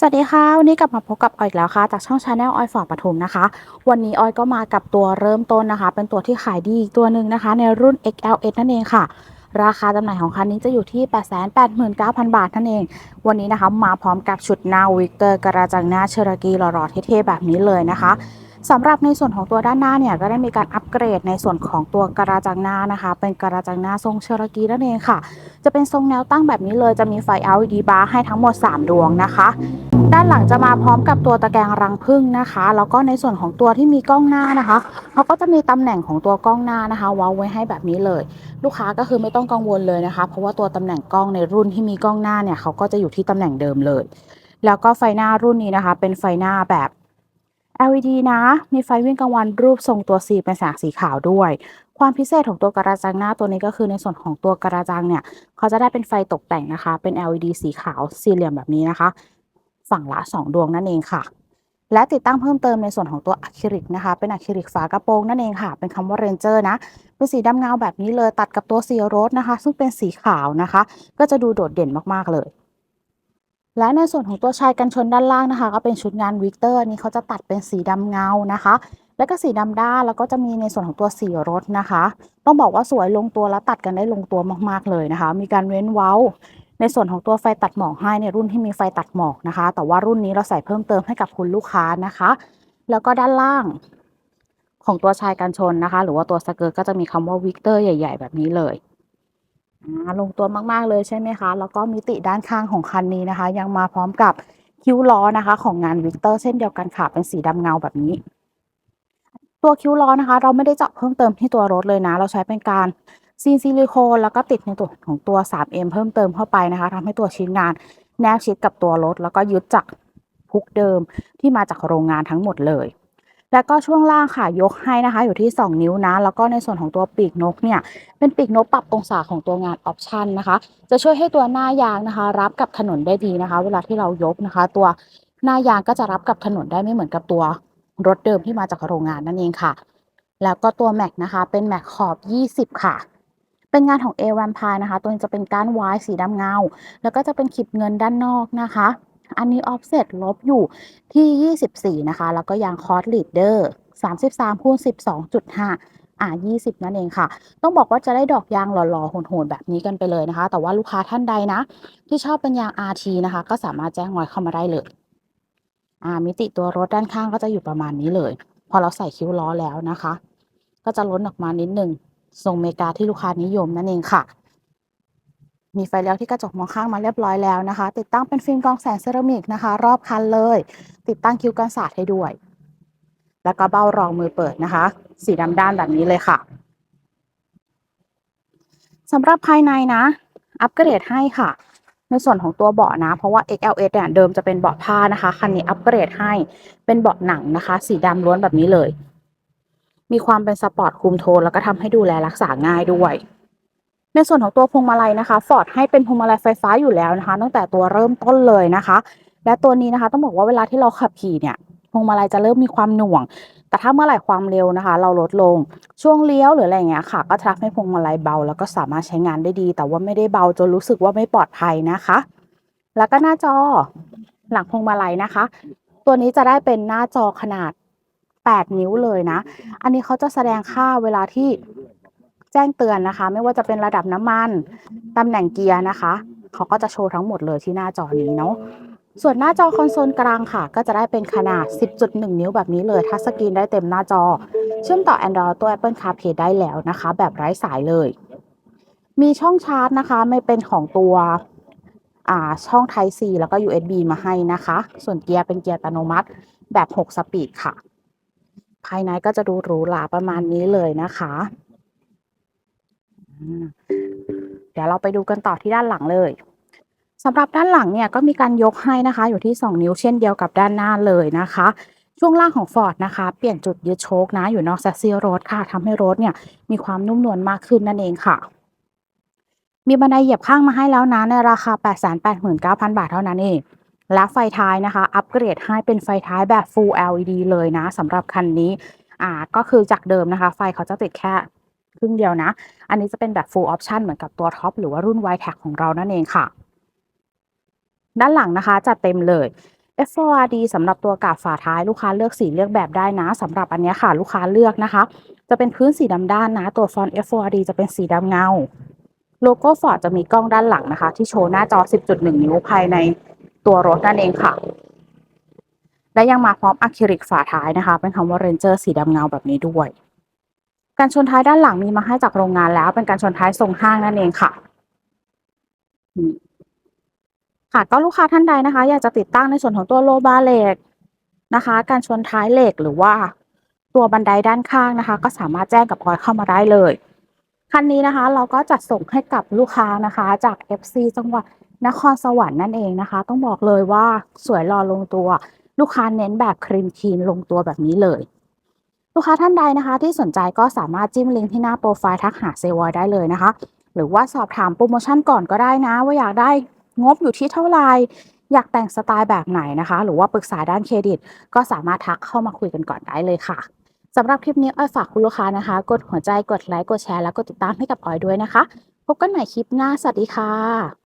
สวัสดีค่ะ วันนี้กลับมาพบกับออยอีกแล้วค่ะ จากช่องชาแนลออยฟอร์ปทุมนะคะ วันนี้ออยก็มากับตัวเริ่มต้นนะคะ เป็นตัวที่ขายดีอีกตัวหนึ่งนะคะ ในรุ่น XLS นั่นเองค่ะ ราคาจำหน่ายของคันนี้จะอยู่ที่ 889,000 บาทนั่นเอง วันนี้นะคะมาพร้อมกับชุดหน้าวิกเตอร์กระจังหน้าเชอร์กีหล่อๆเท่ๆแบบนี้เลยนะคะ สำหรับในส่วนของตัวด้านหน้าเนี่ยก็ได้มีการอัปเกรดในส่วนของตัวกระจังหน้านะคะ เป็นกระจังหน้าทรงเชอรากีนั่นเองค่ะ จะเป็นทรงแนวตั้งแบบนี้เลยจะมีไฟ LED บาร์ให้ทั้งหมด 3 ดวงนะคะด้านหลังจะมาพร้อมกับตัวตะแกรงรังผึ้งนะคะ แล้วก็ในส่วนของตัวที่มีกล้องหน้านะคะเขาก็จะมีตำแหน่งของตัวกล้องหน้านะคะว้าไว้ให้แบบนี้เลย ลูกค้าก็คือไม่ต้องกังวลเลยนะคะ เพราะว่าตัวตำแหน่งกล้องในรุ่นที่มีกล้องหน้าเนี่ยเขาก็จะอยู่ที่ตำแหน่งเดิมเลย แล้วก็ไฟหน้ารุ่นนี้นะคะ เป็นไฟหน้าแบบ LED นะ มีไฟวิ่งกลางวันรูปทรงตัว C เป็นแสงสีขาวด้วย ความพิเศษของตัวกระจังหน้าตัวนี้ก็คือในส่วนของตัวกระจังเนี่ย เขาจะได้เป็นไฟตกแต่งนะคะ เป็น LED สีขาวสี่เหลี่ยมแบบนี้นะคะ ฝั่งละ 2 ดวงนั่นเองค่ะ และติดตั้งเพิ่มเติมในส่วนของตัวอะคริลิกนะคะ เป็นอะคริลิกฝากระโปรงนั่นเองค่ะ เป็นคำว่าเรนเจอร์นะ เป็นสีดำเงาแบบนี้เลยตัดกับตัวสีโรสนะคะ ซึ่งเป็นสีขาวนะคะ ก็จะดูโดดเด่นมากๆเลย และในส่วนของตัวชายกันชนด้านล่างนะคะ ก็เป็นชุดงานวิกเตอร์นี้เขาจะตัดเป็นสีดำเงานะคะ แล้วก็สีดำด้านแล้วก็จะมีในส่วนของตัวสีรถนะคะ ต้องบอกว่าสวยลงตัวและตัดกันได้ลงตัวมากๆเลยนะคะ มีการเว้นเว้า ในส่วนของตัวไฟตัดหมอกให้ในรุ่นที่มีไฟตัดหมอกนะคะ แต่ว่ารุ่นนี้เราใส่เพิ่มเติมให้กับคุณลูกค้านะคะ แล้วก็ด้านล่างของตัวชายกันชนนะคะ หรือว่าตัวสเกิร์ตก็จะมีคำว่าวิกเตอร์ใหญ่ ๆ แบบนี้เลย ลงตัวมากๆเลยใช่ไหมคะ แล้วก็มิติด้านข้างของคันนี้นะคะ ยังมาพร้อมกับคิ้วล้อนะคะ ของงานวิกเตอร์เช่นเดียวกันค่ะ เป็นสีดำเงาแบบนี้ ตัวคิ้วล้อนะคะ เราไม่ได้เจาะเพิ่มเติมที่ตัวรถเลยนะ เราใช้เป็นการซีนซิลิโคนแล้วก็ติดในตัวของตัว 3M เพิ่มเติมเข้าไปนะคะทำให้ตัวชิ้นงานแนบชิดกับตัวรถ แล้วก็ยึดจากพุกเดิมที่มาจากโรงงานทั้งหมดเลย แล้วก็ช่วงล่างค่ะยกให้นะคะ อยู่ที่ 2 นิ้วนะ แล้วก็ในส่วนของตัวปีกนกเนี่ย เป็นปีกนกปรับองศาของตัวงานออปชันนะคะ จะช่วยให้ตัวหน้ายางนะคะ รับกับถนนได้ดีนะคะ เวลาที่เรายกนะคะ ตัวหน้ายางก็จะรับกับถนนได้ไม่เหมือนกับตัวรถเดิมที่มาจากโรงงานนั่นเองค่ะ แล้วก็ตัวแม็กนะคะ เป็นแม็กขอบ 20 ค่ะเป็นงานของ A v a m p i r e นะคะ ตัวนี้จะเป็นก้านวายสีดำเงา แล้วก็จะเป็นขีดเงินด้านนอกนะคะ อันนี้ offset ลบอยู่ที่ 24 นะคะ แล้วก็ยางคอร์สลีดเดอร์33คูณ12.5 อ่า 20 นั่นเองค่ะ ต้องบอกว่าจะได้ดอกยางหล่อๆโหดๆแบบนี้กันไปเลยนะคะ แต่ว่าลูกค้าท่านใดนะ ที่ชอบเป็นยาง RT นะคะ ก็สามารถแจ้งไว้เข้ามาได้เลยอ่ามิติตัวรถด้านข้างก็จะอยู่ประมาณนี้เลย พอเราใส่คิ้วล้อแล้วนะคะ ก็จะล้นออกมานิดนึงทรงเมกาที่ลูกค้านิยมนั่นเองค่ะ มีไฟเลี้ยวที่กระจกมองข้างมาเรียบร้อยแล้วนะคะ ติดตั้งเป็นฟิล์มกรองแสงเซรามิกนะคะ รอบคันเลย ติดตั้งคิ้วกันศาสตร์ให้ด้วย แล้วก็เบ้ารองมือเปิดนะคะ สีดำด้านแบบนี้เลยค่ะสำหรับภายในนะ อัปเกรดให้ค่ะ ในส่วนของตัวเบาะนะ เพราะว่า XLS เนี่ยเดิมจะเป็นเบาะผ้านะคะ คันนี้อัปเกรดให้เป็นเบาะหนังนะคะ สีดำล้วนแบบนี้เลย มีความเป็นสปอร์ตคุมโทนแล้วก็ทำให้ดูแลรักษาง่ายด้วย ในส่วนของตัวพวงมาลัยนะคะฟอร์ดให้เป็นพวงมาลัยไฟฟ้าอยู่แล้วนะคะ ตั้งแต่ตัวเริ่มต้นเลยนะคะ และตัวนี้นะคะต้องบอกว่าเวลาที่เราขับขี่เนี่ยพวงมาลัยจะเริ่มมีความหน่วง แต่ถ้าเมื่อไหร่ความเร็วนะคะ เราลดลง ช่วงเลี้ยวหรืออะไรเงี้ยค่ะ ก็จะทำให้พวงมาลัยเบา แล้วก็สามารถใช้งานได้ดี แต่ว่าไม่ได้เบาจนรู้สึกว่าไม่ปลอดภัยนะคะ แล้วก็หน้าจอหลังพวงมาลัยนะคะ ตัวนี้จะได้เป็นหน้าจอขนาด 8 นิ้วเลยนะ อันนี้เขาจะแสดงค่าเวลาที่ แจ้งเตือนนะคะ ไม่ว่าจะเป็นระดับน้ำมันตำแหน่งเกียร์นะคะเขาก็จะโชว์ทั้งหมดเลยที่หน้าจอนี้เนาะส่วนหน้าจอคอนโซลกลางค่ะ ก็จะได้เป็นขนาด 10.1 นิ้วแบบนี้เลยทัชสกรีนได้เต็มหน้าจอ เชื่อมต่อ Android ตัว Apple CarPlay ได้แล้วนะคะ แบบไร้สายเลย มีช่องชาร์จนะคะ ไม่เป็นของตัวอ่าช่อง Type C แล้วก็ USB มาให้นะคะ ส่วนเกียร์เป็นเกียร์อัตโนมัติแบบ 6 สปีดค่ะ ภายในก็จะดูหรูหราประมาณนี้เลยนะคะอืม เดี๋ยวเราไปดูกันต่อที่ด้านหลังเลยสำหรับด้านหลังเนี่ยก็มีการยกให้นะคะ อยู่ที่ 2 นิ้วเช่นเดียวกับด้านหน้าเลยนะคะ ช่วงล่างของ Ford นะคะ เปลี่ยนจุดยึดโชคนะ อยู่นอกแซสซีรถค่ะทำให้รถเนี่ยมีความนุ่มนวลมากขึ้นนั่นเองค่ะ มีบันไดเหยียบข้างมาให้แล้วนะในราคา 889,000 บาทเท่านั้นเอง และไฟท้ายนะคะ อัปเกรดให้เป็นไฟท้ายแบบ Full LED เลยนะสำหรับคันนี้อ่าก็คือจากเดิมนะคะ ไฟเขาจะติดแค่ ครึ่งเดียวนะ อันนี้จะเป็นแบบ Full Option เหมือนกับตัวท็อปหรือว่ารุ่น y t a c ของเรานั่นเองค่ะ ด้านหลังนะคะจัดเต็มเลย F4RD สำหรับตัวกาบฝาท้ายลูกค้าเลือกสีเลือกแบบได้นะสำหรับอันนี้ค่ะ ลูกค้าเลือกนะคะ จะเป็นพื้นสีดำด้านนะ ตัวฟอนต์ F4RD จะเป็นสีดำเงา โลโก้ฟอร์ดจะมีกล้องด้านหลังนะคะ ที่โชว์หน้าจอ 10.1 นิ้วภายในตัวรถนั่นเองค่ะ และยังมาพร้อมอะคริลิกฝาท้ายนะคะ เป็นคำว่า Ranger สีดำเงาแบบนี้ด้วย การชนท้ายด้านหลังมีมาให้จากโรงงานแล้ว เป็นการชนท้ายทรงห้างนั่นเองค่ะค่ะก็ลูกค้าท่านใดนะคะ อยากจะติดตั้งในส่วนของตัวโลบาร์เหล็กนะคะ การชนท้ายเหล็กหรือว่าตัวบันไดด้านข้างนะคะ ก็สามารถแจ้งกับออยเข้ามาได้เลย คันนี้นะคะ เราก็จัดส่งให้กับลูกค้านะคะ จาก FC จังหวัดนครสวรรค์นั่นเองนะคะ ต้องบอกเลยว่าสวยหล่อลงตัว ลูกค้าเน้นแบบครีมคีนลงตัวแบบนี้เลย ลูกค้าท่านใดนะคะ ที่สนใจก็สามารถจิ้มลิงก์ที่หน้าโปรไฟล์ทักหาเซวอยได้เลยนะคะ หรือว่าสอบถามโปรโมชั่นก่อนก็ได้นะ ว่าอยากได้งบอยู่ที่เท่าไหร่อยากแต่งสไตล์แบบไหนนะคะ หรือว่าปรึกษาด้านเครดิต ก็สามารถทักเข้ามาคุยกันก่อนได้เลยค่ะสำหรับคลิปนี้อ้อยฝากคุณลูกค้านะคะ กดหัวใจกดไลค์กดแชร์แล้วกดติดตามให้กับอ้อยด้วยนะคะ พบกันใหม่คลิปหน้าสวัสดีค่ะ